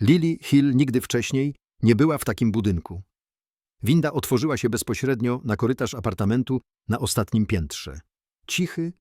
Lily Hill nigdy wcześniej nie była w takim budynku. Winda otworzyła się bezpośrednio na korytarz apartamentu na ostatnim piętrze. Cichy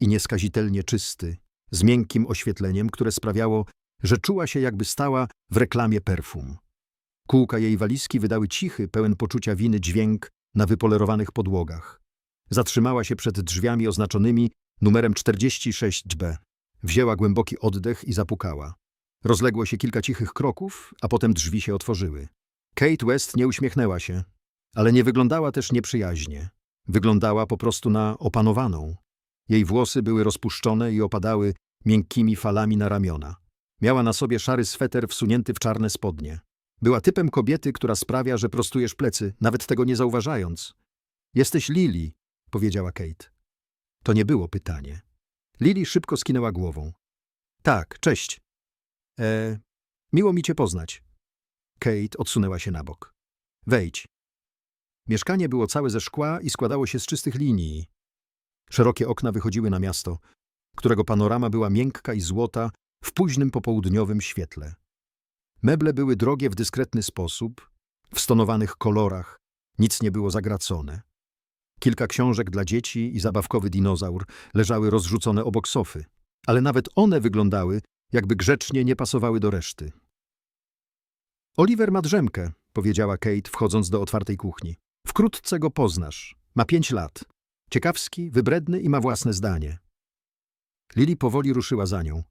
i nieskazitelnie czysty, z miękkim oświetleniem, które sprawiało, że czuła się jakby stała w reklamie perfum. Kółka jej walizki wydały cichy, pełen poczucia winy dźwięk na wypolerowanych podłogach. Zatrzymała się przed drzwiami oznaczonymi numerem 46B. Wzięła głęboki oddech i zapukała. Rozległo się kilka cichych kroków, a potem drzwi się otworzyły. Kate West nie uśmiechnęła się, ale nie wyglądała też nieprzyjaźnie. Wyglądała po prostu na opanowaną. Jej włosy były rozpuszczone i opadały miękkimi falami na ramiona. Miała na sobie szary sweter wsunięty w czarne spodnie. Była typem kobiety, która sprawia, że prostujesz plecy, nawet tego nie zauważając. Jesteś Lily, powiedziała Kate. To nie było pytanie. Lily szybko skinęła głową. Tak, cześć. E, miło mi cię poznać. Kate odsunęła się na bok. Wejdź. Mieszkanie było całe ze szkła i składało się z czystych linii. Szerokie okna wychodziły na miasto, którego panorama była miękka i złota w późnym popołudniowym świetle. Meble były drogie w dyskretny sposób, w stonowanych kolorach, nic nie było zagracone. Kilka książek dla dzieci i zabawkowy dinozaur leżały rozrzucone obok sofy, ale nawet one wyglądały, jakby grzecznie nie pasowały do reszty. Oliver ma drzemkę, powiedziała Kate, wchodząc do otwartej kuchni. Wkrótce go poznasz. Ma pięć lat. Ciekawski, wybredny i ma własne zdanie. Lili powoli ruszyła za nią,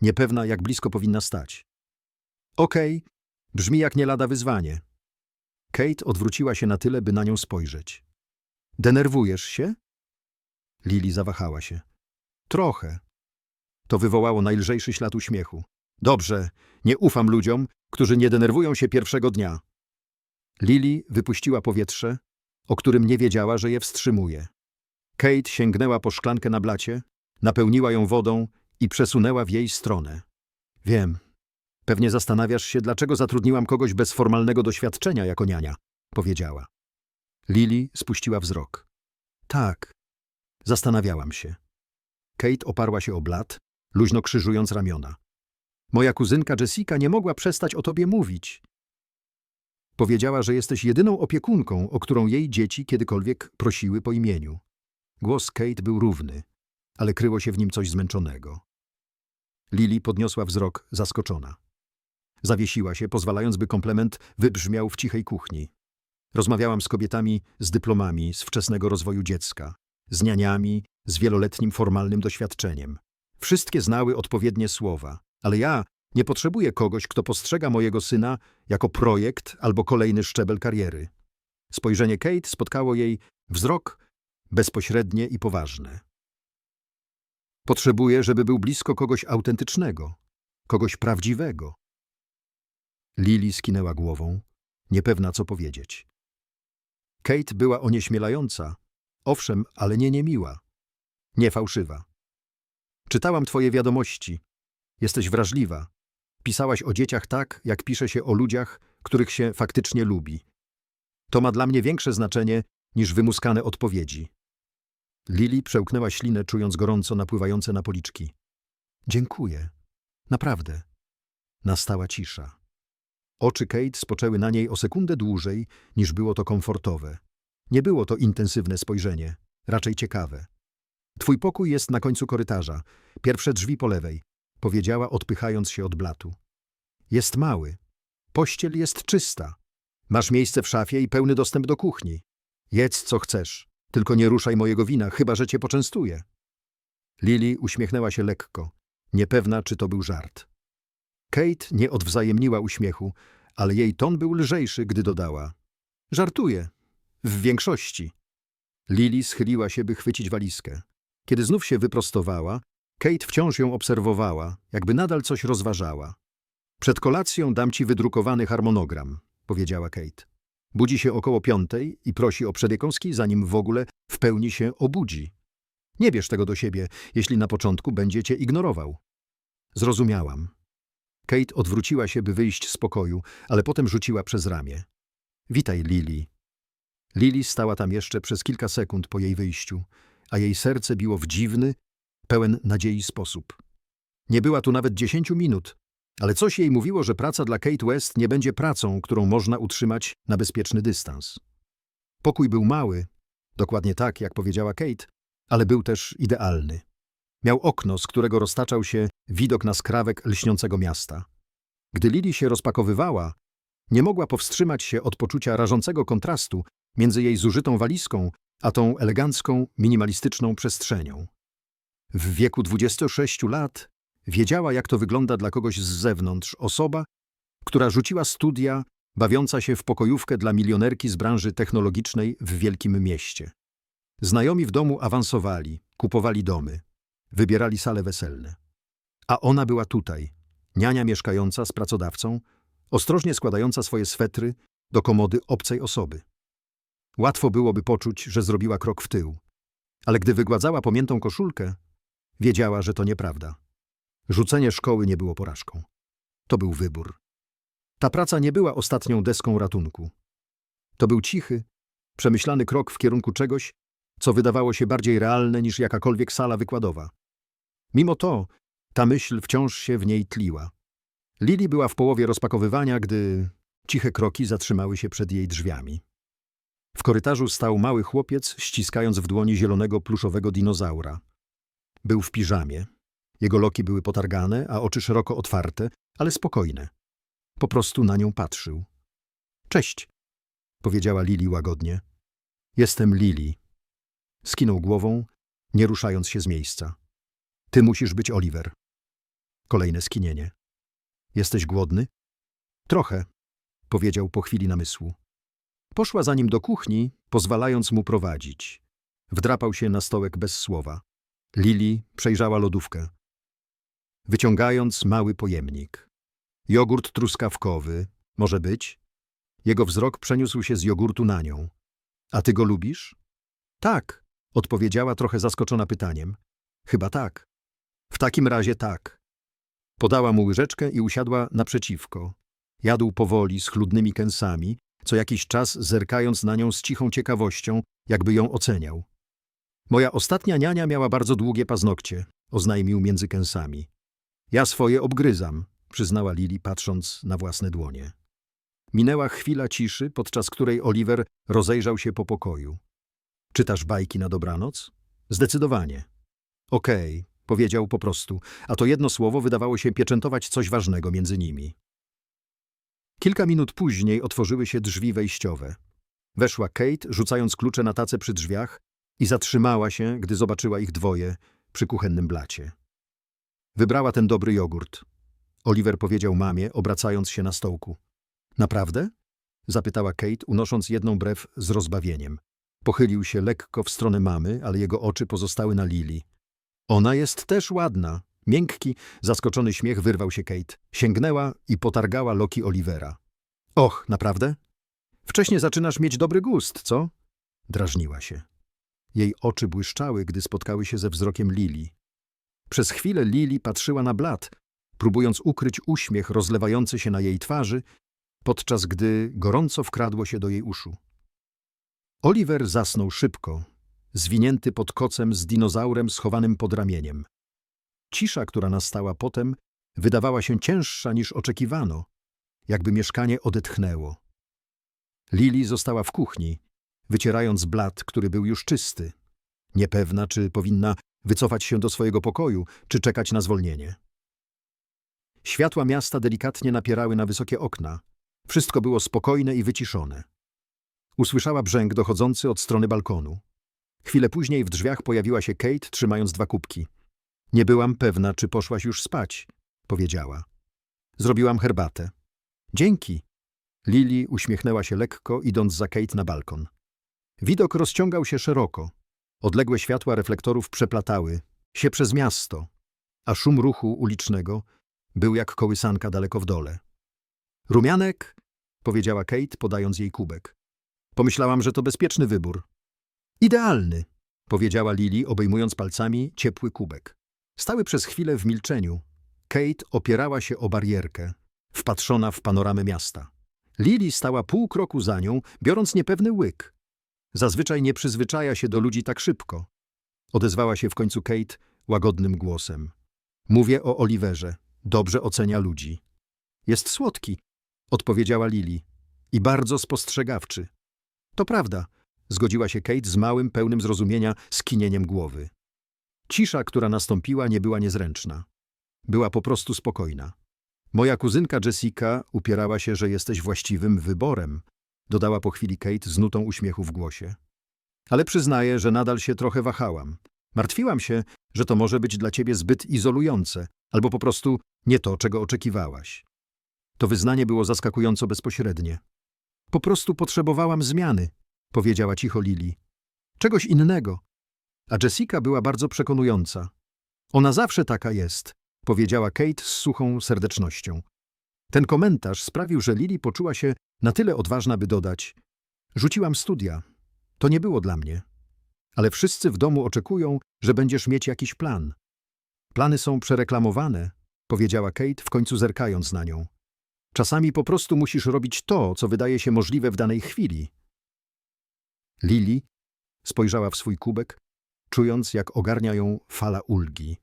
niepewna jak blisko powinna stać. Okej, brzmi jak nie lada wyzwanie. Kate odwróciła się na tyle, by na nią spojrzeć. Denerwujesz się? Lili zawahała się. Trochę. To wywołało najlżejszy ślad uśmiechu. Dobrze, nie ufam ludziom, którzy nie denerwują się pierwszego dnia. Lili wypuściła powietrze, o którym nie wiedziała, że je wstrzymuje. Kate sięgnęła po szklankę na blacie, napełniła ją wodą i przesunęła w jej stronę. Wiem. Pewnie zastanawiasz się, dlaczego zatrudniłam kogoś bez formalnego doświadczenia jako niania, powiedziała. Lili spuściła wzrok. Tak. Zastanawiałam się. Kate oparła się o blat, luźno krzyżując ramiona. Moja kuzynka Jessica nie mogła przestać o tobie mówić. Powiedziała, że jesteś jedyną opiekunką, o którą jej dzieci kiedykolwiek prosiły po imieniu. Głos Kate był równy, ale kryło się w nim coś zmęczonego. Lili podniosła wzrok, zaskoczona. Zawiesiła się, pozwalając, by komplement wybrzmiał w cichej kuchni. Rozmawiałam z kobietami z dyplomami z wczesnego rozwoju dziecka, z nianiami z wieloletnim formalnym doświadczeniem. Wszystkie znały odpowiednie słowa, ale ja nie potrzebuję kogoś, kto postrzega mojego syna jako projekt albo kolejny szczebel kariery. Spojrzenie Kate spotkało jej wzrok bezpośrednie i poważne. Potrzebuję, żeby był blisko kogoś autentycznego, kogoś prawdziwego. Lili skinęła głową, niepewna co powiedzieć. Kate była onieśmielająca, owszem, ale nie niemiła, nie fałszywa. Czytałam twoje wiadomości. Jesteś wrażliwa. Pisałaś o dzieciach tak, jak pisze się o ludziach, których się faktycznie lubi. To ma dla mnie większe znaczenie niż wymuskane odpowiedzi. Lili przełknęła ślinę, czując gorąco napływające na policzki. Dziękuję. Naprawdę. Nastała cisza. Oczy Kate spoczęły na niej o sekundę dłużej, niż było to komfortowe. Nie było to intensywne spojrzenie, raczej ciekawe. Twój pokój jest na końcu korytarza. Pierwsze drzwi po lewej, powiedziała, odpychając się od blatu. Jest mały. Pościel jest czysta. Masz miejsce w szafie i pełny dostęp do kuchni. Jedz co chcesz, tylko nie ruszaj mojego wina, chyba że cię poczęstuję. Lili uśmiechnęła się lekko, niepewna, czy to był żart. Kate nie odwzajemniła uśmiechu, ale jej ton był lżejszy, gdy dodała. Żartuję. W większości. Lili schyliła się, by chwycić walizkę. Kiedy znów się wyprostowała, Kate wciąż ją obserwowała, jakby nadal coś rozważała. Przed kolacją dam ci wydrukowany harmonogram, powiedziała Kate. Budzi się około piątej i prosi o przekąski, zanim w ogóle w pełni się obudzi. Nie bierz tego do siebie, jeśli na początku będzie cię ignorował. Zrozumiałam. Kate odwróciła się, by wyjść z pokoju, ale potem rzuciła przez ramię. Witaj, Lili. Lili stała tam jeszcze przez kilka sekund po jej wyjściu, a jej serce biło w dziwny, pełen nadziei sposób. Nie była tu nawet dziesięciu minut, Ale coś jej mówiło, że praca dla Kate West nie będzie pracą, którą można utrzymać na bezpieczny dystans. Pokój był mały, dokładnie tak, jak powiedziała Kate, ale był też idealny. Miał okno, z którego roztaczał się widok na skrawek lśniącego miasta. Gdy Lili się rozpakowywała, nie mogła powstrzymać się od poczucia rażącego kontrastu między jej zużytą walizką a tą elegancką, minimalistyczną przestrzenią. W wieku 26 lat wiedziała, jak to wygląda dla kogoś z zewnątrz osoba, która rzuciła studia, bawiąca się w pokojówkę dla milionerki z branży technologicznej w wielkim mieście. Znajomi w domu awansowali, kupowali domy, wybierali sale weselne. A ona była tutaj, niania mieszkająca z pracodawcą, ostrożnie składająca swoje swetry do komody obcej osoby. Łatwo byłoby poczuć, że zrobiła krok w tył, ale gdy wygładzała pomiętą koszulkę, wiedziała, że to nieprawda. Rzucenie szkoły nie było porażką. To był wybór. Ta praca nie była ostatnią deską ratunku. To był cichy, przemyślany krok w kierunku czegoś, co wydawało się bardziej realne niż jakakolwiek sala wykładowa. Mimo to, ta myśl wciąż się w niej tliła. Lili była w połowie rozpakowywania, gdy ciche kroki zatrzymały się przed jej drzwiami. W korytarzu stał mały chłopiec, ściskając w dłoni zielonego pluszowego dinozaura. Był w piżamie. Jego loki były potargane, a oczy szeroko otwarte, ale spokojne. Po prostu na nią patrzył. Cześć, powiedziała Lili łagodnie. Jestem Lili. Skinął głową, nie ruszając się z miejsca. Ty musisz być Oliver. Kolejne skinienie. Jesteś głodny? Trochę, powiedział po chwili namysłu. Poszła za nim do kuchni, pozwalając mu prowadzić. Wdrapał się na stołek bez słowa. Lili przejrzała lodówkę, wyciągając mały pojemnik. Jogurt truskawkowy, może być? Jego wzrok przeniósł się z jogurtu na nią. A ty go lubisz? Tak, odpowiedziała trochę zaskoczona pytaniem. Chyba tak. W takim razie tak. Podała mu łyżeczkę i usiadła naprzeciwko. Jadł powoli, z chludnymi kęsami, co jakiś czas zerkając na nią z cichą ciekawością, jakby ją oceniał. Moja ostatnia niania miała bardzo długie paznokcie, oznajmił między kęsami. Ja swoje obgryzam, przyznała Lili, patrząc na własne dłonie. Minęła chwila ciszy, podczas której Oliver rozejrzał się po pokoju. Czytasz bajki na dobranoc? Zdecydowanie. Okej, powiedział po prostu, a to jedno słowo wydawało się pieczętować coś ważnego między nimi. Kilka minut później otworzyły się drzwi wejściowe. Weszła Kate, rzucając klucze na tacę przy drzwiach i zatrzymała się, gdy zobaczyła ich dwoje przy kuchennym blacie. Wybrała ten dobry jogurt. Oliver powiedział mamie, obracając się na stołku. Naprawdę? Zapytała Kate, unosząc jedną brew z rozbawieniem. Pochylił się lekko w stronę mamy, ale jego oczy pozostały na Lili. Ona jest też ładna. Miękki, zaskoczony śmiech wyrwał się Kate. Sięgnęła i potargała loki Olivera. Och, naprawdę? Wcześniej zaczynasz mieć dobry gust, co? Drażniła się. Jej oczy błyszczały, gdy spotkały się ze wzrokiem Lili. Przez chwilę Lili patrzyła na blat, próbując ukryć uśmiech rozlewający się na jej twarzy, podczas gdy gorąco wkradło się do jej uszu. Oliver zasnął szybko, zwinięty pod kocem z dinozaurem schowanym pod ramieniem. Cisza, która nastała potem, wydawała się cięższa niż oczekiwano, jakby mieszkanie odetchnęło. Lili została w kuchni, wycierając blat, który był już czysty, niepewna, czy powinna wycofać się do swojego pokoju, czy czekać na zwolnienie. Światła miasta delikatnie napierały na wysokie okna. Wszystko było spokojne i wyciszone. Usłyszała brzęk dochodzący od strony balkonu. Chwilę później w drzwiach pojawiła się Kate, trzymając dwa kubki. Nie byłam pewna, czy poszłaś już spać, powiedziała. Zrobiłam herbatę. Dzięki. Lili uśmiechnęła się lekko, idąc za Kate na balkon. Widok rozciągał się szeroko. Odległe światła reflektorów przeplatały się przez miasto, a szum ruchu ulicznego był jak kołysanka daleko w dole. Rumianek, powiedziała Kate, podając jej kubek. Pomyślałam, że to bezpieczny wybór. Idealny, powiedziała Lili, obejmując palcami ciepły kubek. Stały przez chwilę w milczeniu. Kate opierała się o barierkę, wpatrzona w panoramę miasta. Lili stała pół kroku za nią, biorąc niepewny łyk. Zazwyczaj nie przyzwyczaja się do ludzi tak szybko. Odezwała się w końcu Kate łagodnym głosem. Mówię o Oliverze. dobrze ocenia ludzi. Jest słodki, odpowiedziała Lily. I bardzo spostrzegawczy. To prawda, zgodziła się Kate z małym, pełnym zrozumienia skinieniem głowy. Cisza, która nastąpiła, nie była niezręczna. Była po prostu spokojna. Moja kuzynka Jessica upierała się, że jesteś właściwym wyborem, dodała po chwili Kate z nutą uśmiechu w głosie. Ale przyznaję, że nadal się trochę wahałam. Martwiłam się, że to może być dla ciebie zbyt izolujące, albo po prostu nie to, czego oczekiwałaś. To wyznanie było zaskakująco bezpośrednie. Po prostu potrzebowałam zmiany, powiedziała cicho Lili. Czegoś innego. A Jessica była bardzo przekonująca. Ona zawsze taka jest, powiedziała Kate z suchą serdecznością. Ten komentarz sprawił, że Lili poczuła się na tyle odważna, by dodać: Rzuciłam studia. To nie było dla mnie. Ale wszyscy w domu oczekują, że będziesz mieć jakiś plan. Plany są przereklamowane, powiedziała Kate, w końcu zerkając na nią. Czasami po prostu musisz robić to, co wydaje się możliwe w danej chwili. Lili spojrzała w swój kubek, czując, jak ogarnia ją fala ulgi.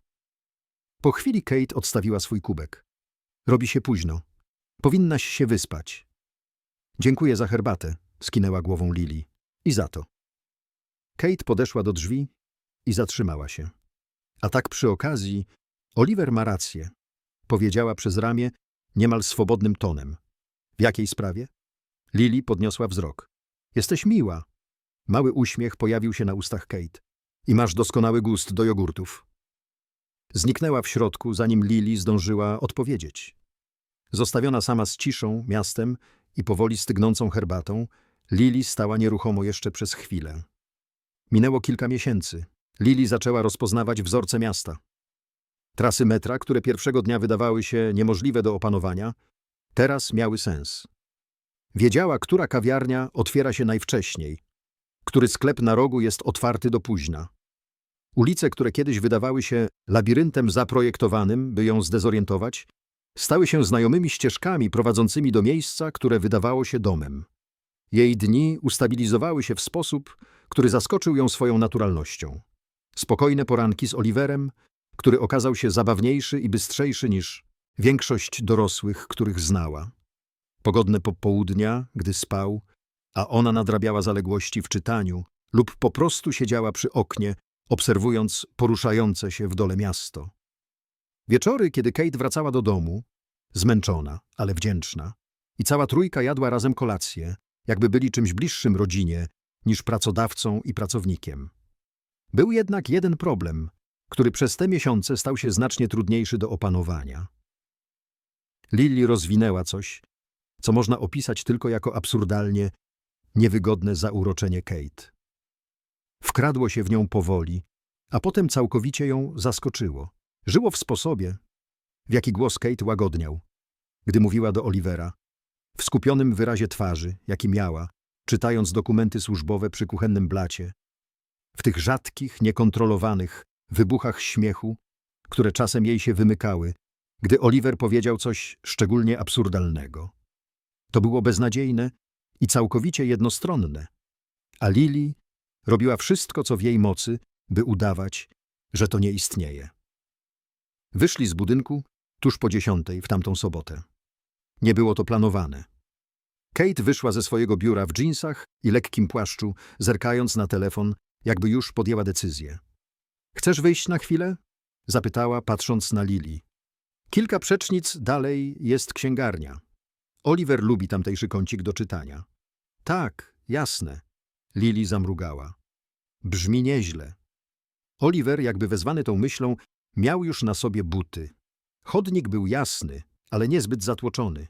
Po chwili Kate odstawiła swój kubek. Robi się późno. Powinnaś się wyspać. Dziękuję za herbatę, skinęła głową Lili. I za to. Kate podeszła do drzwi i zatrzymała się. A tak przy okazji, Oliver ma rację, powiedziała przez ramię niemal swobodnym tonem. W jakiej sprawie? Lili podniosła wzrok. Jesteś miła. Mały uśmiech pojawił się na ustach Kate. I masz doskonały gust do jogurtów. Zniknęła w środku, zanim Lili zdążyła odpowiedzieć. Zostawiona sama z ciszą, miastem i powoli stygnącą herbatą, Lili stała nieruchomo jeszcze przez chwilę. Minęło kilka miesięcy. Lili zaczęła rozpoznawać wzorce miasta. Trasy metra, które pierwszego dnia wydawały się niemożliwe do opanowania, teraz miały sens. Wiedziała, która kawiarnia otwiera się najwcześniej, który sklep na rogu jest otwarty do późna. Ulice, które kiedyś wydawały się labiryntem zaprojektowanym, by ją zdezorientować, stały się znajomymi ścieżkami prowadzącymi do miejsca, które wydawało się domem. Jej dni ustabilizowały się w sposób, który zaskoczył ją swoją naturalnością. Spokojne poranki z Oliverem, który okazał się zabawniejszy i bystrzejszy niż większość dorosłych, których znała. Pogodne popołudnia, gdy spał, a ona nadrabiała zaległości w czytaniu lub po prostu siedziała przy oknie, obserwując poruszające się w dole miasto. Wieczory, kiedy Kate wracała do domu, zmęczona, ale wdzięczna, i cała trójka jadła razem kolację, jakby byli czymś bliższym rodzinie niż pracodawcą i pracownikiem. Był jednak jeden problem, który przez te miesiące stał się znacznie trudniejszy do opanowania. Lily rozwinęła coś, co można opisać tylko jako absurdalnie niewygodne zauroczenie Kate. Wkradło się w nią powoli, a potem całkowicie ją zaskoczyło. Żyło w sposobie, w jaki głos Kate łagodniał, gdy mówiła do Olivera, w skupionym wyrazie twarzy, jaki miała, czytając dokumenty służbowe przy kuchennym blacie, w tych rzadkich, niekontrolowanych wybuchach śmiechu, które czasem jej się wymykały, gdy Oliver powiedział coś szczególnie absurdalnego. To było beznadziejne i całkowicie jednostronne, a Lili robiła wszystko, co w jej mocy, by udawać, że to nie istnieje. Wyszli z budynku tuż po dziesiątej w tamtą sobotę. Nie było to planowane. Kate wyszła ze swojego biura w dżinsach i lekkim płaszczu, zerkając na telefon, jakby już podjęła decyzję. Chcesz wyjść na chwilę? Zapytała, patrząc na Lili. Kilka przecznic dalej jest księgarnia. Oliver lubi tamtejszy kącik do czytania. Tak, jasne. Lili zamrugała. Brzmi nieźle. Oliver, jakby wezwany tą myślą, miał już na sobie buty. Chodnik był jasny, ale niezbyt zatłoczony.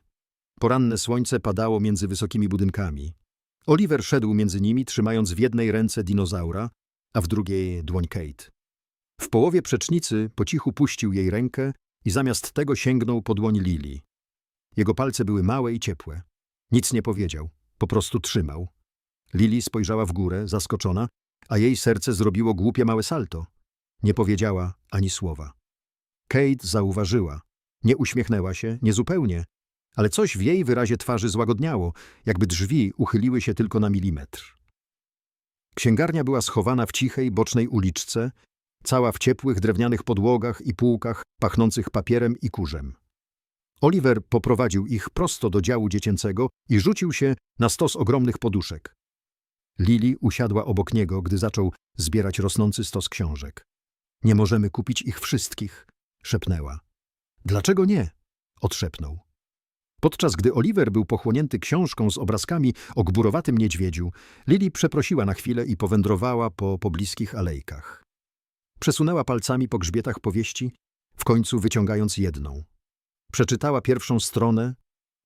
Poranne słońce padało między wysokimi budynkami. Oliver szedł między nimi, trzymając w jednej ręce dinozaura, a w drugiej dłoń Kate. W połowie przecznicy po cichu puścił jej rękę i zamiast tego sięgnął po dłoń Lili. Jego palce były małe i ciepłe. Nic nie powiedział, po prostu trzymał. Lili spojrzała w górę, zaskoczona, a jej serce zrobiło głupie małe salto. Nie powiedziała ani słowa. Kate zauważyła. Nie uśmiechnęła się, nie zupełnie, ale coś w jej wyrazie twarzy złagodniało, jakby drzwi uchyliły się tylko na milimetr. Księgarnia była schowana w cichej, bocznej uliczce, cała w ciepłych, drewnianych podłogach i półkach pachnących papierem i kurzem. Oliver poprowadził ich prosto do działu dziecięcego i rzucił się na stos ogromnych poduszek. Lili usiadła obok niego, gdy zaczął zbierać rosnący stos książek. Nie możemy kupić ich wszystkich, szepnęła. Dlaczego nie? odszepnął. Podczas gdy Oliver był pochłonięty książką z obrazkami o gburowatym niedźwiedziu, Lili przeprosiła na chwilę i powędrowała po pobliskich alejkach. Przesunęła palcami po grzbietach powieści, w końcu wyciągając jedną. Przeczytała pierwszą stronę,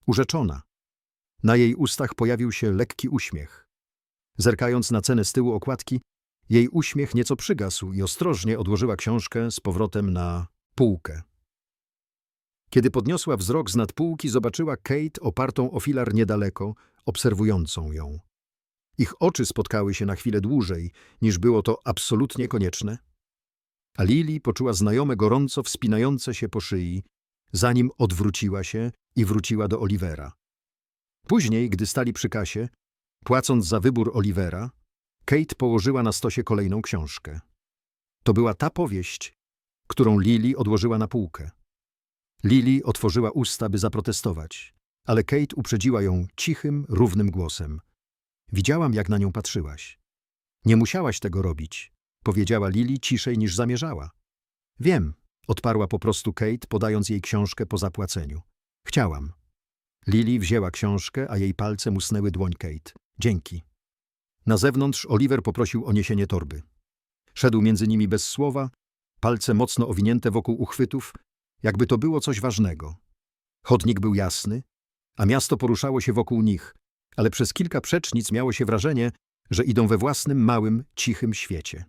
urzeczona. Na jej ustach pojawił się lekki uśmiech. Zerkając na cenę z tyłu okładki, jej uśmiech nieco przygasł i ostrożnie odłożyła książkę z powrotem na półkę. Kiedy podniosła wzrok z nad półki, zobaczyła Kate opartą o filar niedaleko, obserwującą ją. Ich oczy spotkały się na chwilę dłużej, niż było to absolutnie konieczne. A Lili poczuła znajome gorąco wspinające się po szyi, zanim odwróciła się i wróciła do Olivera. Później, gdy stali przy kasie, płacąc za wybór Olivera, Kate położyła na stosie kolejną książkę. To była ta powieść, którą Lili odłożyła na półkę. Lili otworzyła usta, by zaprotestować, ale Kate uprzedziła ją cichym, równym głosem. Widziałam, jak na nią patrzyłaś. Nie musiałaś tego robić, powiedziała Lili ciszej niż zamierzała. Wiem, odparła po prostu Kate, podając jej książkę po zapłaceniu. Chciałam. Lili wzięła książkę, a jej palce musnęły dłoń Kate. Dzięki. Na zewnątrz Oliver poprosił o niesienie torby. Szedł między nimi bez słowa, palce mocno owinięte wokół uchwytów, jakby to było coś ważnego. Chodnik był jasny, a miasto poruszało się wokół nich, ale przez kilka przecznic miało się wrażenie, że idą we własnym małym, cichym świecie.